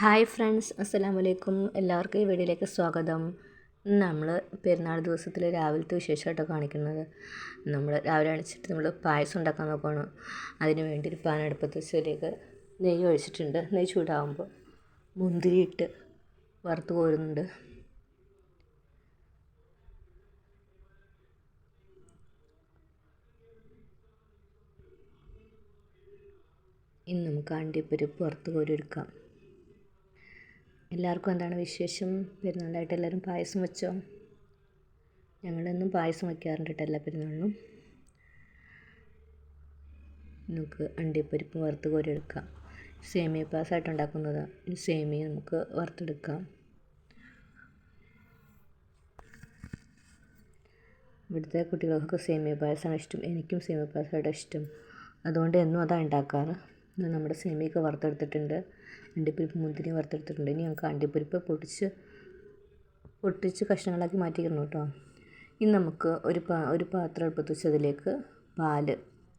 Hi friends അസ്സലാമു വലൈക്കും എല്ലാവർക്കും ഈ വീഡിയോയിലേക്ക് സ്വാഗതം. നമ്മൾ പെരുന്നാൾ ദിവസത്തിൽ രാവിലത്തെ വിശേഷമായിട്ടോ കാണിക്കുന്നത്. നമ്മൾ രാവിലെ അണിച്ചിട്ട് നമ്മൾ പായസം ഉണ്ടാക്കാൻ നോക്കുകയാണ് അതിന് വേണ്ടി ഒരു അടുപ്പത്ത് വെച്ചതിലേക്ക് നെയ്യ് ഒഴിച്ചിട്ടുണ്ട്. നെയ്യ് ചൂടാകുമ്പോൾ മുന്തിരി ഇട്ട് വറുത്ത് കോരുന്നുണ്ട്. ഇനി നമുക്ക് അണ്ടിപ്പരിപ്പ് വറുത്ത് കോരി എടുക്കാം. എല്ലാവർക്കും എന്താണ് വിശേഷം? പെരുന്നാളായിട്ട് എല്ലാവരും പായസം വെച്ചോ? ഞങ്ങളെന്നും പായസം വയ്ക്കാറുണ്ട് കേട്ടോ എല്ലാ പെരുന്നാളിനും. നമുക്ക് അണ്ടിപ്പരിപ്പ് വറുത്ത് കോരി എടുക്കാം സേമിയ പായസമായിട്ട് ഉണ്ടാക്കുന്നത് സേമിയ നമുക്ക് വറുത്തെടുക്കാം. ഇവിടുത്തെ കുട്ടികൾക്കൊക്കെ സേമിയ പായസമാണ് ഇഷ്ടം. എനിക്കും സേമിയ പായസമായിട്ട് ഇഷ്ടം. അതുകൊണ്ട് എന്നും അതാണ് ഉണ്ടാക്കാറ്. നമ്മുടെ സേമിയൊക്കെ വറുത്തെടുത്തിട്ടുണ്ട്. അണ്ടിപ്പരിപ്പ് മുന്തിരി വറുത്തെടുത്തിട്ടുണ്ട്. ഇനി നമുക്ക് അണ്ടിപ്പരിപ്പ് പൊടിച്ച് പൊട്ടിച്ച് കഷ്ണങ്ങളാക്കി മാറ്റിക്കണം കേട്ടോ. ഇനി നമുക്ക് ഒരു പാ ഒരു പാത്രം എടുപ്പത്ത് വെച്ച് അതിലേക്ക് പാൽ.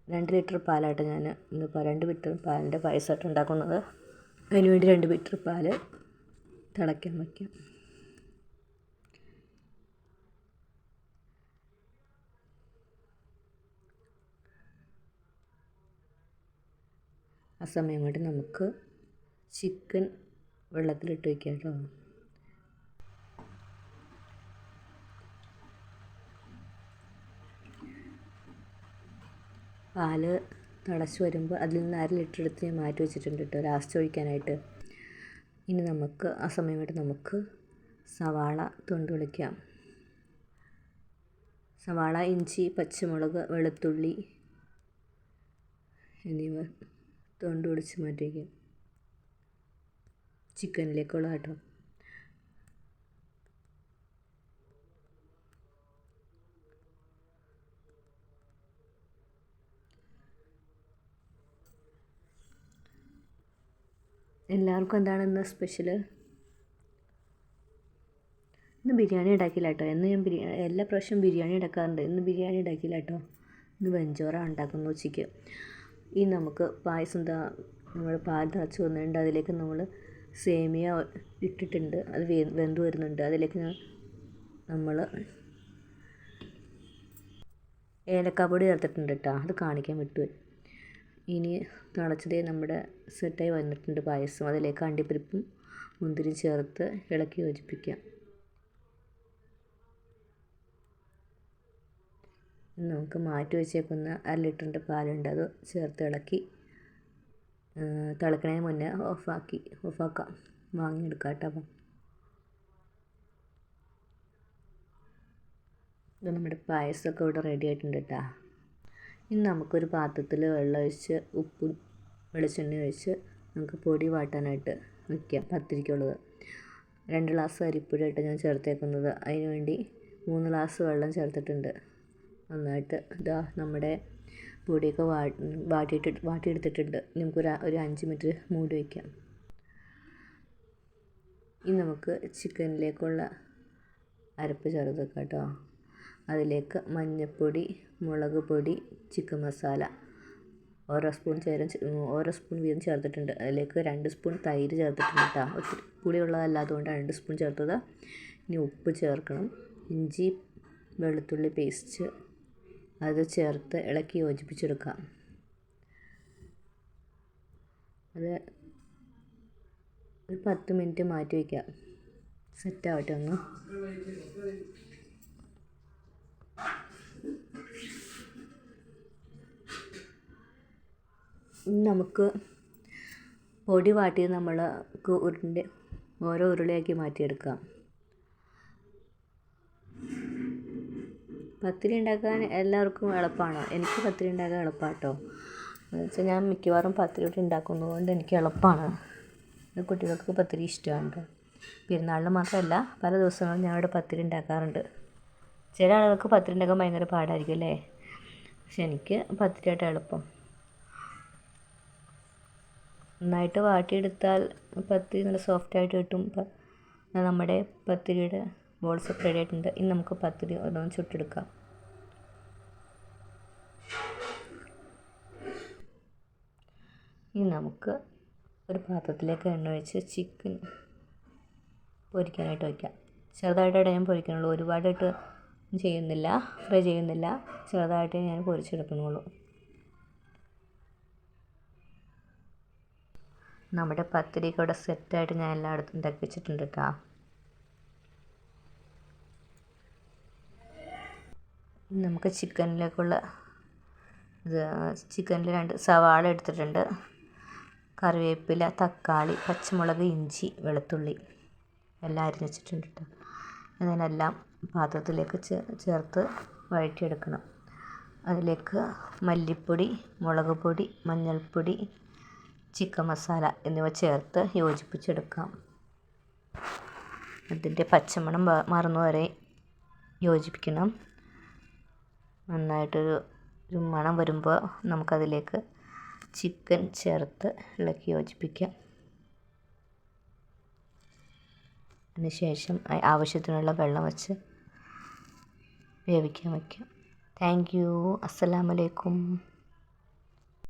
രണ്ട് ലിറ്റർ പാലായിട്ട് ഞാൻ ഇന്ന് രണ്ട് ലിറ്റർ പാലിന്റെ പായസമായിട്ട് ഉണ്ടാക്കുന്നത്. അതിനുവേണ്ടി രണ്ട് ലിറ്റർ പാൽ തിളയ്ക്കാൻ വയ്ക്കാം. ആ സമയം കൊണ്ട് നമുക്ക് ചിക്കൻ വെള്ളത്തിലിട്ട് വയ്ക്കാം കേട്ടോ. പാൽ തിളച്ച് വരുമ്പോൾ അതിൽ നിന്ന് അര ലിറ്റർ എടുത്ത് ഞാൻ മാറ്റി വെച്ചിട്ടുണ്ട് കേട്ടോ ലാസ്റ്റ് ഒഴിക്കാനായിട്ട്. ഇനി നമുക്ക് ആ സമയം കൊണ്ട് നമുക്ക് സവാള തൊണ്ട് വിളിക്കാം. സവാള ഇഞ്ചി പച്ചമുളക് വെളുത്തുള്ളി എന്നിവ തൊണ്ട് ഒടിച്ച് മാറ്റിക്കും ചിക്കനിലേക്കുള്ള കേട്ടോ എല്ലാവർക്കും എന്താണ് ഇന്ന് സ്പെഷ്യൽ ഇന്ന് ബിരിയാണി ഉണ്ടാക്കില്ല കേട്ടോ. എന്ന് ഞാൻ ബിരിയാണി എല്ലാ പ്രാവശ്യവും ബിരിയാണി ഉണ്ടാക്കാറുണ്ട്. ഇന്ന് ബിരിയാണി ഉണ്ടാക്കില്ല കേട്ടോ. ഇന്ന് വെഞ്ചോറാണ് ഉണ്ടാക്കുന്നത് ഉച്ചയ്ക്ക്. ഇനി നമുക്ക് പായസം എന്താ നമ്മൾ പാൽ തിളച്ച് വന്നിട്ടുണ്ട്. അതിലേക്ക് നമ്മൾ സേമിയ ഇട്ടിട്ടുണ്ട്. അത് വെന്ത് വരുന്നുണ്ട്. അതിലേക്ക് നമ്മൾ ഏലക്കാപ്പൊടി ചേർത്തിട്ടുണ്ട് കേട്ടോ അത് കാണിക്കാൻ വിട്ടു. ഇനി തിളച്ചതേ നമ്മുടെ സെറ്റായി വന്നിട്ടുണ്ട് പായസം. അതിലേക്ക് അണ്ടിപ്പരിപ്പും മുന്തിരി ചേർത്ത് ഇളക്കി യോജിപ്പിക്കാം. നമുക്ക് മാറ്റി വെച്ചേക്കുന്ന അര ലിറ്ററിന്റെ പാലുണ്ട്. അത് ചേർത്ത് ഇളക്കി തിളക്കണതിന് മുന്നേ ഓഫാക്കി ഓഫാക്കാം. വാങ്ങിയെടുക്കാം കേട്ടോ അപ്പം. ഇത് നമ്മുടെ പായസമൊക്കെ ഇവിടെ റെഡി ആയിട്ടുണ്ട് കേട്ടോ. ഇനി നമുക്കൊരു പാത്രത്തിൽ വെള്ളം ഒഴിച്ച് ഉപ്പും വെളിച്ചെണ്ണ ഒഴിച്ച് നമുക്ക് പൊടി വാട്ടാനായിട്ട് വയ്ക്കാം പത്തിരിക്കുള്ളത്. രണ്ട് ഗ്ലാസ് അരിപ്പൊടിയായിട്ട് ഞാൻ ചേർത്തേക്കുന്നത്. അതിനുവേണ്ടി മൂന്ന് ഗ്ലാസ് വെള്ളം ചേർത്തിട്ടുണ്ട്. നന്നായിട്ട് ഇതാ നമ്മുടെ പൊടിയൊക്കെ വാട്ടിയിട്ട് വാട്ടിയെടുത്തിട്ടുണ്ട്. നമുക്കൊരു ഒരു അഞ്ച് മിനിറ്റ് മൂടി വയ്ക്കാം ഇനി നമുക്ക് ചിക്കനിലേക്കുള്ള അരപ്പ് ചേർത്ത് വെക്കാം കേട്ടോ. അതിലേക്ക് മഞ്ഞൾപ്പൊടി മുളക് പൊടി ചിക്കൻ മസാല. ഓരോ സ്പൂൺ ചേരും ഓരോ സ്പൂൺ വീതം ചേർത്തിട്ടുണ്ട്. അതിലേക്ക് രണ്ട് സ്പൂൺ തൈര് ചേർത്തിട്ടുണ്ട് കേട്ടോ. ഒത്തിരി പുളിയുള്ളതല്ലാത്തതുകൊണ്ട് രണ്ട് സ്പൂൺ ചേർത്തത്. ഇനി ഉപ്പ് ചേർക്കണം. ഇഞ്ചി വെളുത്തുള്ളി പേസ്റ്റ് അത് ചേർത്ത് ഇളക്കി യോജിപ്പിച്ചെടുക്കാം അത് ഒരു പത്ത് മിനിറ്റ് മാറ്റി വയ്ക്കാം സെറ്റാവട്ടെ ഒന്ന്. നമുക്ക് പൊടി വാട്ടി നമ്മൾ ഉരുണ്ട ഓരോ ഉരുളയാക്കി മാറ്റിയെടുക്കാം. പത്തിരി ഉണ്ടാക്കാൻ എല്ലാവർക്കും എളുപ്പമാണ് എനിക്ക് പത്തിരി ഉണ്ടാക്കാൻ എളുപ്പമാണ് കേട്ടോ എന്ന് വെച്ചാൽ ഞാൻ മിക്കവാറും പത്തിരി ഉണ്ടാക്കുന്നത് ഉണ്ടാക്കുന്നതുകൊണ്ട് എനിക്ക് എളുപ്പമാണ് കുട്ടികൾക്ക് പത്തിരി ഇഷ്ടമാണ് പെരുന്നാളിന് മാത്രമല്ല പല ദിവസങ്ങളും ഞാൻ ഇവിടെ പത്തിരി ഉണ്ടാക്കാറുണ്ട്. ചില ആളുകൾക്ക് പത്തിരി ഉണ്ടാക്കാൻ ഭയങ്കര പാടായിരിക്കും അല്ലേ? പക്ഷെ എനിക്ക് പത്തിരിയായിട്ട് എളുപ്പം. നന്നായിട്ട് വാട്ടിയെടുത്താൽ പത്തിരി നല്ല സോഫ്റ്റായിട്ട് കിട്ടും. നമ്മുടെ പത്തിരിയുടെ ബോൾസ് ഒക്കെ റെഡി ആയിട്ടുണ്ട്. ഇനി നമുക്ക് പത്തിരി ഓരോന്ന് ചുട്ടെടുക്കാം. ഇനി നമുക്ക് ഒരു പാത്രത്തിലേക്ക് എണ്ണ ഒഴിച്ച് ചിക്കൻ പൊരിക്കാനായിട്ട് വയ്ക്കാം ചെറുതായിട്ടേ ഞാൻ പൊരിക്കുന്നുള്ളൂ ഒരുപാടായിട്ട് ചെയ്യുന്നില്ല. ഫ്രൈ ചെയ്യുന്നില്ല. ചെറുതായിട്ടേ ഞാൻ പൊരിച്ചെടുക്കുന്നുള്ളൂ നമ്മുടെ പത്തിരിക്കൂടെ സെറ്റായിട്ട് ഞാൻ എല്ലായിടത്തും ഉണ്ടാക്കി വെച്ചിട്ടുണ്ട് കേട്ടോ നമുക്ക് ചിക്കനിലേക്കുള്ള ചിക്കനിൽ രണ്ട് സവാള എടുത്തിട്ടുണ്ട്. കറിവേപ്പില തക്കാളി പച്ചമുളക് ഇഞ്ചി വെളുത്തുള്ളി എല്ലാം അരിഞ്ഞ് വെച്ചിട്ടുണ്ട് കേട്ടോ. അതിനെല്ലാം പാത്രത്തിലേക്ക് ചേർത്ത് വഴറ്റിയെടുക്കണം. അതിലേക്ക് മല്ലിപ്പൊടി മുളക് പൊടി മഞ്ഞൾപ്പൊടി ചിക്കൻ മസാല എന്നിവ ചേർത്ത് യോജിപ്പിച്ചെടുക്കാം. അതിന്റെ പച്ചമണം മാറുന്ന വരെ യോജിപ്പിക്കണം. നന്നായിട്ടൊരു ഒരു മണം വരുമ്പോൾ നമുക്കതിലേക്ക് ചിക്കൻ ചേർത്ത് ഇളക്കി യോജിപ്പിക്കാം. അതിനുശേഷം ആവശ്യത്തിനുള്ള വെള്ളം വെച്ച് വേവിക്കാൻ വയ്ക്കാം താങ്ക് യു. അസ്സലാമലൈക്കും